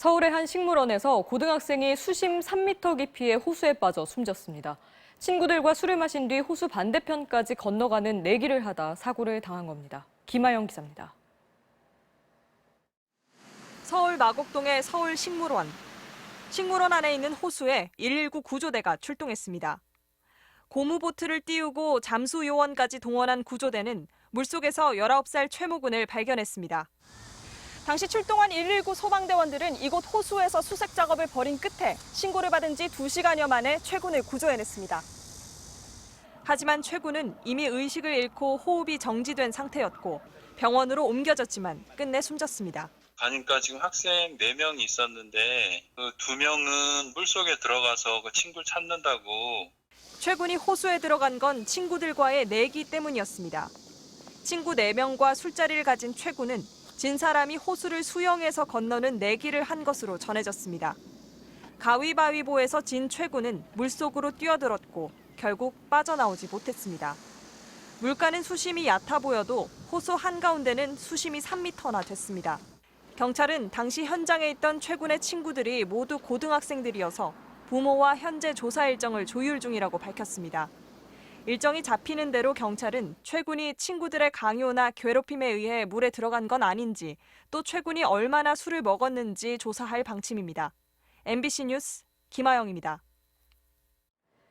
서울의 한 식물원에서 고등학생이 수심 3m 깊이의 호수에 빠져 숨졌습니다. 친구들과 술을 마신 뒤 호수 반대편까지 건너가는 내기를 하다 사고를 당한 겁니다. 김아영 기자입니다. 서울 마곡동의 서울 식물원. 식물원 안에 있는 호수에 119 구조대가 출동했습니다. 고무보트를 띄우고 잠수 요원까지 동원한 구조대는 물속에서 19살 최모 군을 발견했습니다. 당시 출동한 119 소방대원들은 이곳 호수에서 수색 작업을 벌인 끝에 신고를 받은 지 2시간여 만에 최군을 구조해냈습니다. 하지만 최군은 이미 의식을 잃고 호흡이 정지된 상태였고 병원으로 옮겨졌지만 끝내 숨졌습니다. 가니까 지금 학생 4명이 있었는데 그 2명은 물속에 들어가서 그 친구를 찾는다고 최군이 호수에 들어간 건 친구들과의 내기 때문이었습니다. 친구 4명과 술자리를 가진 최군은 진 사람이 호수를 수영해서 건너는 내기를 한 것으로 전해졌습니다. 가위바위보에서 진 최군은 물속으로 뛰어들었고 결국 빠져나오지 못했습니다. 물가는 수심이 얕아 보여도 호수 한가운데는 수심이 3m나 됐습니다. 경찰은 당시 현장에 있던 최군의 친구들이 모두 고등학생들이어서 부모와 현재 조사 일정을 조율 중이라고 밝혔습니다. 일정이 잡히는 대로 경찰은 최군이 친구들의 강요나 괴롭힘에 의해 물에 들어간 건 아닌지 또 최군이 얼마나 술을 먹었는지 조사할 방침입니다. MBC 뉴스 김아영입니다.